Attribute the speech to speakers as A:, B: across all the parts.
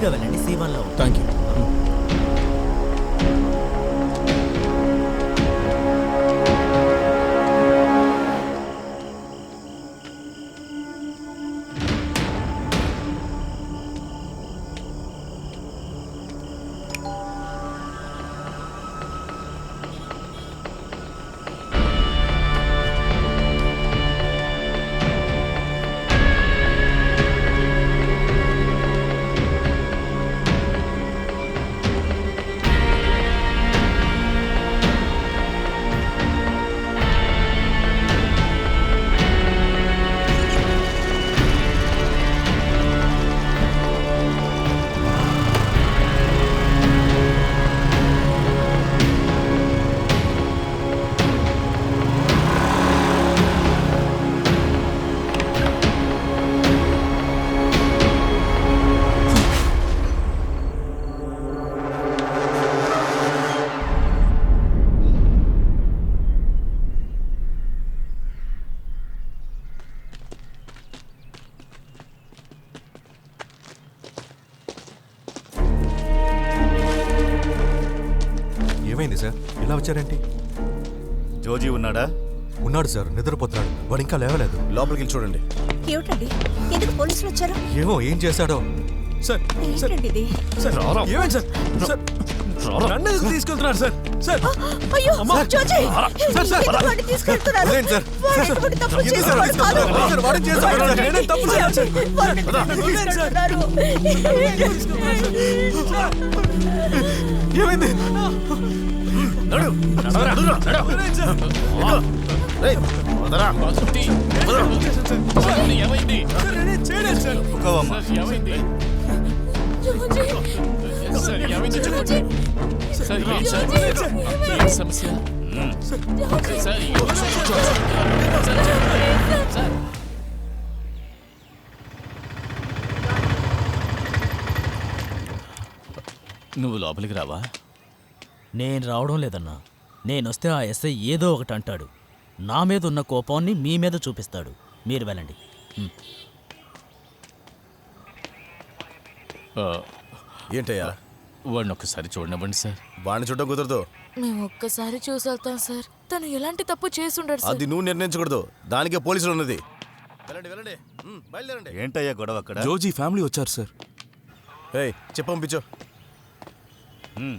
A: నేరుగా వెళ్ళండి సి వన్లో
B: థ్యాంక్ యూ
C: ఇలా వచ్చారేంటి
D: జోజీ ఉన్నాడా
C: ఉన్నాడు సార్ నిద్రపోతున్నాడు వాడు ఇంకా లేవలేదు
E: లోపలికి వెళ్ళి చూడండి
F: ఏమిటండి ఎందుకు పోలీసులు వచ్చారు
C: ఏమో ఏం చేశాడో
B: సార్ సార్
F: ఏంటండి ఇది
B: సార్ ఏమైంది సార్ సార్ నన్ను ఎందుకు తీసుకెళ్తున్నారు సార్ సార్
F: అయ్యో
B: అమ్మా!
F: Joji
B: sir, sir!
F: ఎందుకు వాడిని తీసుకెళ్తున్నారు
C: వదిలేయండి సార్.
F: వాడు ఎటువంటి తప్పు
C: సార్ వాడేం చేశాడు?
F: వాడిని
B: నేనేం తప్పు చేయలేదు సార్.
F: వాడిని
B: వదిలేయండి సార్.
F: తీసుకెళ్తున్నారు.
B: ఏమైంది
D: నడు నడవరా, నడు.
B: వదిలేయండి సార్.
G: నువ్వు లోపలికి రావా
A: నేను రావడం లేదన్నా. నేనొస్తే ఆ ఎస్ఐ ఏదో ఒకటి అంటాడు. నా మీద ఉన్న కోపాన్ని మీ మీద చూపిస్తాడు. మీరు వెళ్ళండి.
E: ఏంటయ్యా?
G: వాడిని ఒక్కసారి చూడనివ్వండి సార్.
E: వాడిని చూడడం కుదరదు.
H: మేము ఒక్కసారి చూసి వెళ్తాం సార్. తను ఎలాంటి తప్పు చేసుండడు సార్.
E: అది నువ్వు నిర్ణయించకూడదు. దానికే పోలీసులు ఉన్నది. వెళ్ళండి వెళ్ళండి. బయలుదేరండి.
D: ఏంటయ్యా గొడవ అక్కడ?
B: జోజీ ఫ్యామిలీ వచ్చారు సార్.
E: ఏయ్ చెప్పు పంపించు.
D: ఉమ్,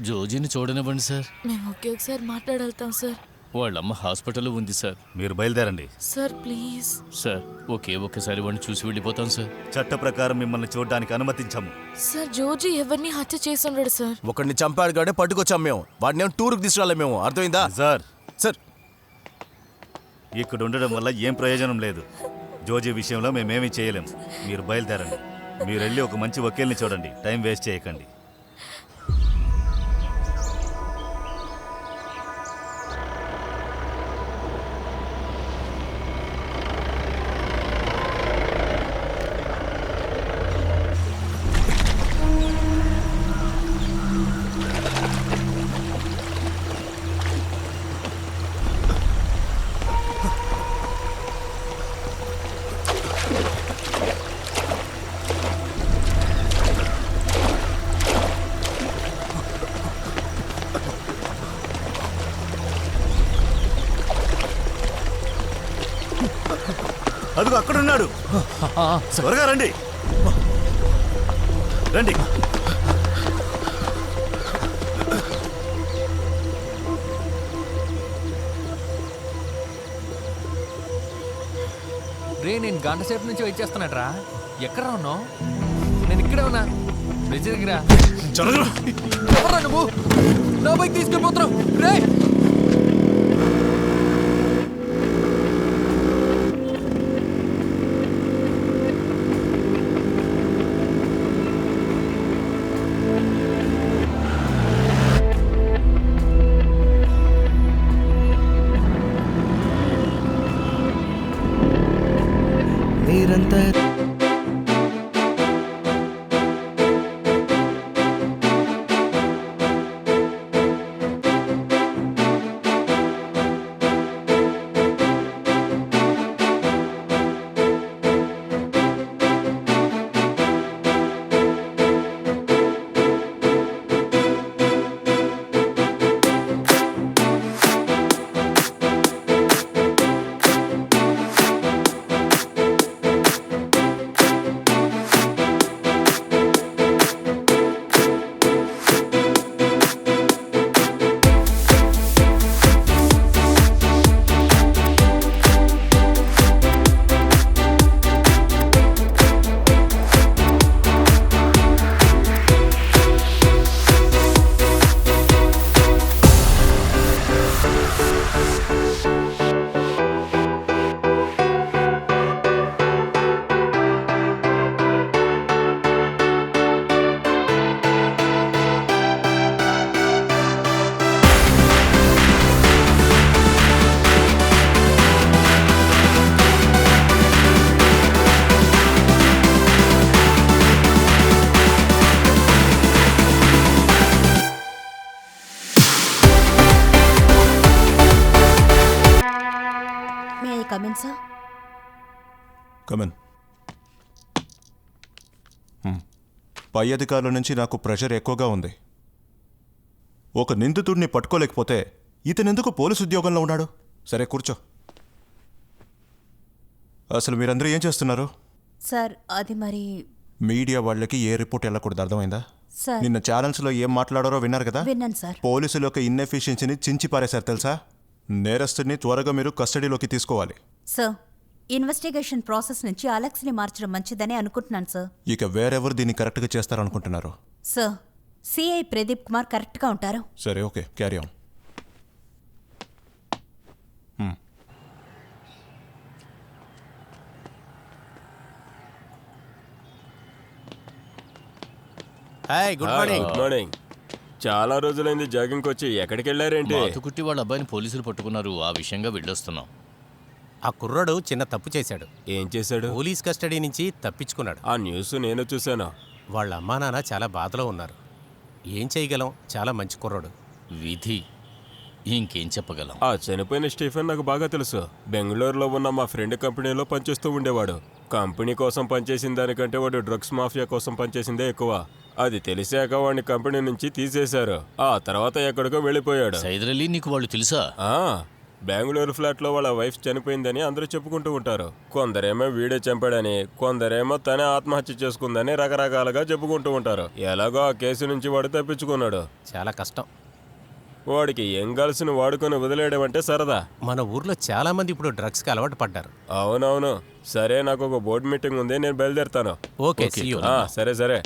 G: జోజీని చూడనివ్వండి సార్.
H: మేము ఒకే ఒకసారి మాట్లాడెళ్తాం సార్.
G: వాళ్ళమ్మ హాస్పిటల్లో ఉంది సార్.
D: మీరు బయలుదేరండి.
H: Sir please.
G: సార్ ఒకే ఒక్కసారి వాడిని చూసి వెళ్ళిపోతాం సార్.
D: చట్ట ప్రకారం మిమ్మల్ని చూడడానికి అనుమతించాము.
H: సార్ జోజీ ఎవరిని హత్య చేసుండడు సార్.
E: ఒకడిని చంపాడు కాబట్టి పట్టుకొచ్చాం మేము. వాడిని ఏమో టూర్కి తీసుకురాలి మేము. అర్థమైందా?
D: సార్.
E: సార్.
D: ఇక్కడ ఉండడం వల్ల ఏం ప్రయోజనం లేదు. జోజీ విషయంలో మేమేమీ చేయలేం. మీరు బయలుదేరండి. మీరు వెళ్ళి ఒక మంచి వకీల్ని చూడండి. టైం వేస్ట్ చేయకండి. అదిగో అక్కడున్నాడు. త్వరగా రండి. రండి.
I: రే నేను గంట సేపు నుంచి వెయిట్ చేస్తున్నాడ్రా. ఎక్కడ ఉన్నావు? నేను ఇక్కడే ఉన్నా. బ్రిడ్జ్ దగ్గర. నువ్వు? నా బైక్ తీసుకెళ్ళిపోతున్నావు. రే!
J: కమన్ పై అధికారుల నుంచి నాకు ప్రెషర్ ఎక్కువగా ఉంది. ఒక నిందితుడిని పట్టుకోలేకపోతే ఇతనెందుకు పోలీసు ఉద్యోగంలో ఉన్నాడు? సరే కూర్చో. అసలు మీరందరూ ఏం చేస్తున్నారు?
F: సార్ అది మరి
J: మీడియా వాళ్ళకి ఏ రిపోర్ట్ వెళ్ళకూడదు అర్థమైందా?
F: సార్.
J: నిన్న ఛానల్స్లో ఏం మాట్లాడారో విన్నారు కదా?
F: విన్నాను సార్.
J: పోలీసుల యొక్క ఇన్ఎఫిషియన్సీని చించి పారేశారు తెలుసా? నేరస్తుడిని త్వరగా మీరు కస్టడీలోకి తీసుకోవాలి.
F: సార్ ఇన్వెస్టిగేషన్ ప్రాసెస్ నుంచి అలెక్స్ని మార్చడం మంచిదని అనుకుంటున్నాను సార్
J: ఇక వేరెవరు దీన్ని కరెక్ట్గా చేస్తారనుకుంటున్నారు?
F: సార్ సిఐ ప్రదీప్ కుమార్ కరెక్ట్గా ఉంటారు.
J: సరే okay carry on
K: hi good morning
G: good
L: morning చాలా రోజులైంది జాగింగ్కి వచ్చి. ఎక్కడికి వెళ్ళారేంటి?
G: మాతుకుట్టి వాళ్ళ అబ్బాయిని పోలీసులు పట్టుకున్నారు. ఆ విషయంగా వెళ్ళొస్తున్నాం.
K: ఆ కుర్రాడు చిన్న తప్పు చేశాడు.
L: ఏం చేశాడు?
K: పోలీస్ కస్టడీ నుంచి తప్పించుకున్నాడు.
L: ఆ న్యూస్ నేను చూశాను.
K: వాళ్ళ అమ్మా నాన్న చాలా బాధలో ఉన్నారు. ఏం చేయగలం? చాలా మంచి కుర్రాడు.
G: విధి. ఇంకేం చెప్పగలం?
L: ఆ చనిపోయిన స్టీఫెన్ నాకు బాగా తెలుసు. బెంగళూరులో ఉన్న మా ఫ్రెండ్ కంపెనీలో పనిచేస్తూ ఉండేవాడు. కంపెనీ కోసం పనిచేసిన దానికంటే వాడు డ్రగ్స్ మాఫియా కోసం పనిచేసిందే ఎక్కువ. అది తెలిసాక వాడిని కంపెనీ నుంచి తీసేశారు. ఆ తర్వాత ఎక్కడికో వెళ్ళిపోయాడు.
G: సైదరలీ నీకు వాళ్ళు తెలుసా?
L: ఆ బెంగళూరు ఫ్లాట్లో వాళ్ళ వైఫ్ చనిపోయిందని అందరూ చెప్పుకుంటూ ఉంటారు. కొందరేమో వీడే చంపాడని కొందరేమో తనే ఆత్మహత్య చేసుకుందని రకరకాలుగా చెప్పుకుంటూ ఉంటారు. ఎలాగో ఆ కేసు నుంచి వాడు తప్పించుకున్నాడు.
K: చాలా కష్టం.
L: వాడికి ఏం కలిసిన వాడుకొని వదిలేయడం అంటే సరదా.
K: మన ఊర్లో చాలా మంది ఇప్పుడు డ్రగ్స్కి అలవాటు పడ్డారు.
L: అవునవును. సరే నాకు ఒక బోర్డు మీటింగ్ ఉంది నేను బయలుదేరుతాను.
K: ఓకే. see you.
L: ఆ, సరే సరే.